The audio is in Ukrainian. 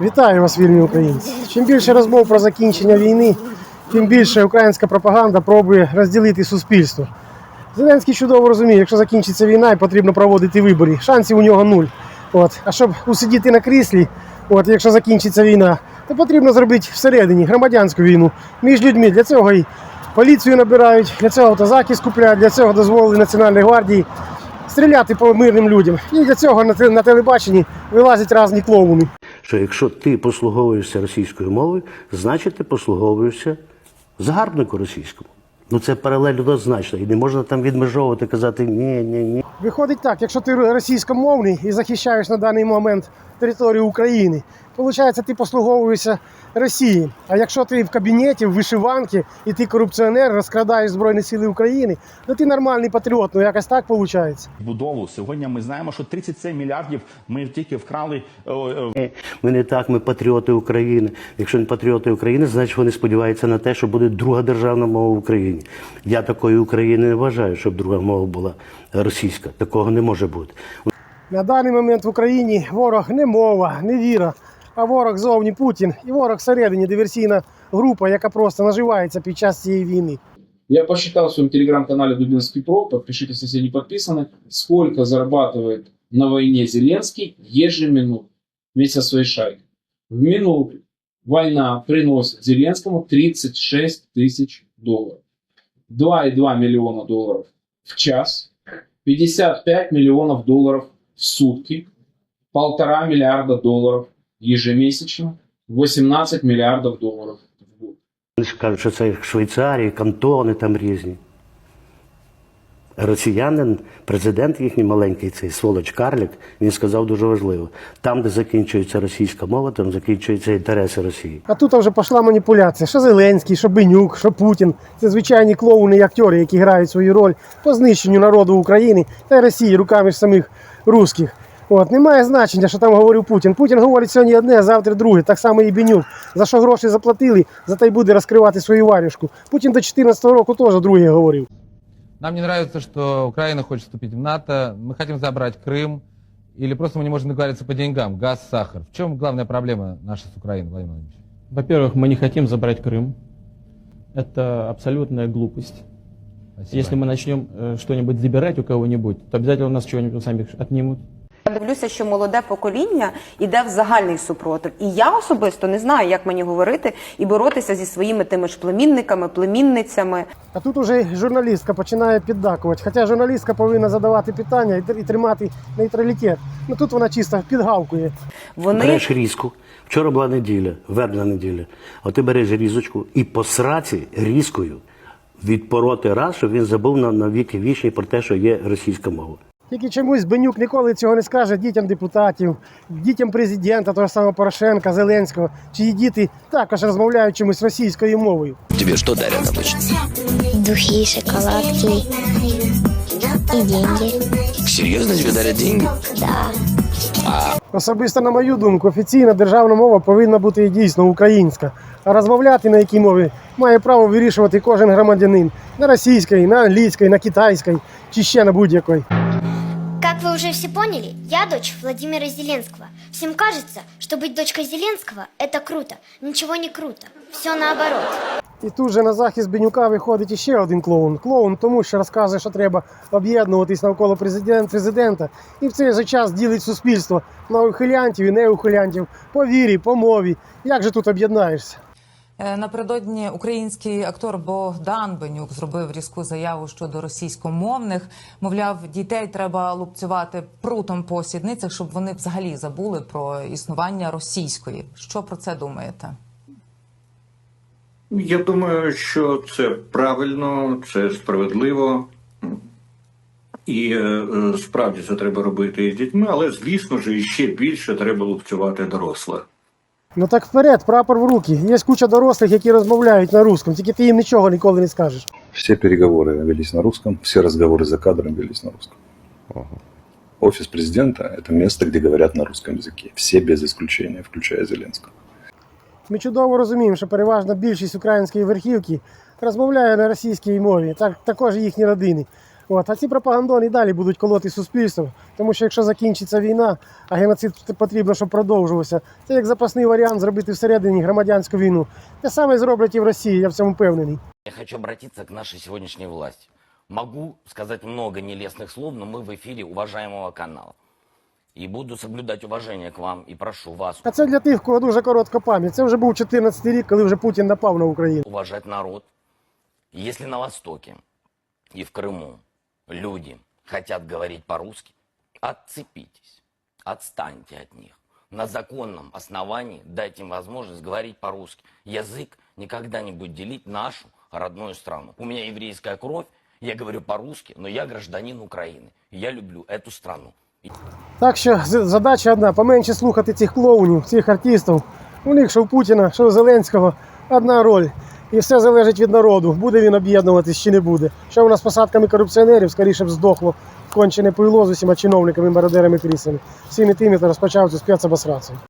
Вітаю вас, вільні українці. Чим більше розмов про закінчення війни, тим більше українська пропаганда пробує розділити суспільство. Зеленський чудово розуміє, якщо закінчиться війна і потрібно проводити вибори, шансів у нього нуль. От. А щоб усидіти на кріслі, от, якщо закінчиться війна, то потрібно зробити всередині громадянську війну між людьми. Для цього і поліцію набирають, для цього автозаки скупляють, для цього дозволили Національній гвардії стріляти по мирним людям. І для цього на телебаченні вилазять різні клоуни. Що якщо ти послуговуєшся російською мовою, значить ти послуговуєшся загарбнику російському. Ну це паралель однозначно. І не можна там відмежовувати, казати ні, ні, ні. Виходить так, якщо ти російськомовний і захищаєш на даний момент територію України, виходить, ти послуговуєшся Росії. А якщо ти в кабінеті, в вишиванці і ти корупціонер, розкрадаєш Збройні Сили України, то ти нормальний патріот. Ну якось так виходить. будову. Сьогодні ми знаємо, що 37 мільярдів ми тільки вкрали е, е, Ми не так, ми патріоти України. Якщо не патріоти України, значить вони сподіваються на те, що буде друга державна мова в Україні. Я такої України не вважаю, щоб друга мова була російська. Такого не може бути. На даний момент в Україні ворог не мова, не віра, а ворог зовні Путін і ворог всередині диверсійна група, яка просто наживається під час цієї війни. Я посчитал в своем телеграм-канале Дубинский Про, подпишитесь, если не подписаны, сколько зарабатывает на войне Зеленский ежеминутно вместе со своей шайкой. В минуту война приносит Зеленскому 36 тысяч долларов. 2,2 миллиона долларов в час, 55 миллионов долларов в сутки, полтора миллиарда долларов ежемесячно, 18 миллиардов долларов в год. Вони ж кажуть, що це Швейцарії, кантони там різні. Росіянин, президент їхній маленький, цей сволоч Карлік, він сказав дуже важливо: там, де закінчується російська мова, там закінчуються інтереси Росії. А тут вже пішла маніпуляція. Що Зеленський, що Бенюк, що Путін. Це звичайні клоуни і актори, які грають свою роль по знищенню народу України та Росії руками ж самих русських. От немає значення, що там говорив Путін. Путін говорить сьогодні одне, а завтра друге. Так само і Бенюк. За що гроші заплатили, за те й буде розкривати свою варюшку. Путін до 2014 року теж друге говорив. Нам не нравится, что Украина хочет вступить в НАТО, мы хотим забрать Крым, или просто мы не можем договориться по деньгам, газ, сахар. В чем главная проблема наша с Украиной, Владимир Владимирович? Во-первых, мы не хотим забрать Крым. Это абсолютная глупость. Спасибо. Если мы начнем э, что-нибудь забирать у кого-нибудь, то обязательно у нас чего-нибудь сами отнимут. Я дивлюся, що молоде покоління йде в загальний супротив. І я особисто не знаю, як мені говорити і боротися зі своїми тими ж племінниками, племінницями. А тут уже журналістка починає піддакувати. Хоча журналістка повинна задавати питання і тримати нейтралітет. Ну тут вона чисто підгавкує. Вони Береш різку. Вчора була неділя, вербна неділя. А ти береш різочку і по сраці різкою відпороти раз, щоб він забув на, на віки вічні про те, що є російська мова. Тільки чомусь Бенюк ніколи цього не скаже дітям депутатів, дітям президента, того ж самого Порошенка, Зеленського, чиї діти також розмовляють чомусь російською мовою. Тебе что дарят обычно? Духи, шоколадки и деньги. Серьезно тебе дарят деньги? Да. Особисто, на мою думку, офіційна державна мова повинна бути дійсно українська. А розмовляти на якій мові має право вирішувати кожен громадянин на російській, на англійській, на китайській чи ще на будь-якій Как вы уже все поняли, я дочь Владимира Зеленского. Всем кажется, что быть дочкой Зеленского – это круто. Ничего не круто. Все наоборот. І тут же на захист Бенюка виходить іще один клоун. Клоун тому, що розказує, що треба об'єднуватись навколо президент, президента, і в цей же час ділить суспільство на ухилянтів і неухилянтів по вірі, по мові. Як же тут об'єднаєшся? Е, Напередодні український актор Богдан Бенюк зробив різку заяву щодо російськомовних. Мовляв, дітей треба лупцювати прутом по сідницях, щоб вони взагалі забули про існування російської. Що про це думаєте? Я думаю, що це правильно, це справедливо. І е, е, справді це треба робити з дітьми, але звісно ж, ще більше треба лупцювати дорослих. Ну так вперед, прапор в руки. Є куча дорослих, які розмовляють на русском, тільки ти їм нічого ніколи не скажеш. Все переговоры велись на русском, все разговоры за кадром велись на русском. Офис президента – это место, где говорят на русском языке. Все без исключения, включая Зеленского. Ми чудово розуміємо, що переважна більшість української верхівки розмовляє на російській мові, так також їхні родини. От, а ці пропагандони і далі будуть колоти суспільство, тому що якщо закінчиться війна, а геноцид потрібно, щоб продовжувався, це як запасний варіант зробити всередині громадянську війну. Те саме зроблять і в Росії, я в цьому впевнений. Я хочу обратиться к нашей сегодняшней власти. Могу сказать много нелестных слов, но мы в эфире уважаемого канала. И буду соблюдать уважение к вам и прошу вас А це для тих, у кого дуже коротка пам'ять. Це вже був 14 рік, коли вже Путін напав на Україну. уважать народ. Если на Востоке и в Крыму люди хотят говорить по-русски, отцепитесь, отстаньте от них. На законном основании дайте им возможность говорить по-русски. Язык никогда не будет делить нашу родную страну. У меня еврейская кровь, я говорю по-русски, но я гражданин Украины. И Я люблю эту страну. Так що з- задача одна: поменше слухати цих клоунів, цих артистів. У них що у Путіна, що у Зеленського одна роль. І все залежить від народу, буде він об'єднуватись чи не буде. Що у нас з посадками корупціонерів, скоріше б здохло кончене пойло з усіма чиновниками, мародерами крісами. Всіми тими, хто розпочав цю спецобосрацію.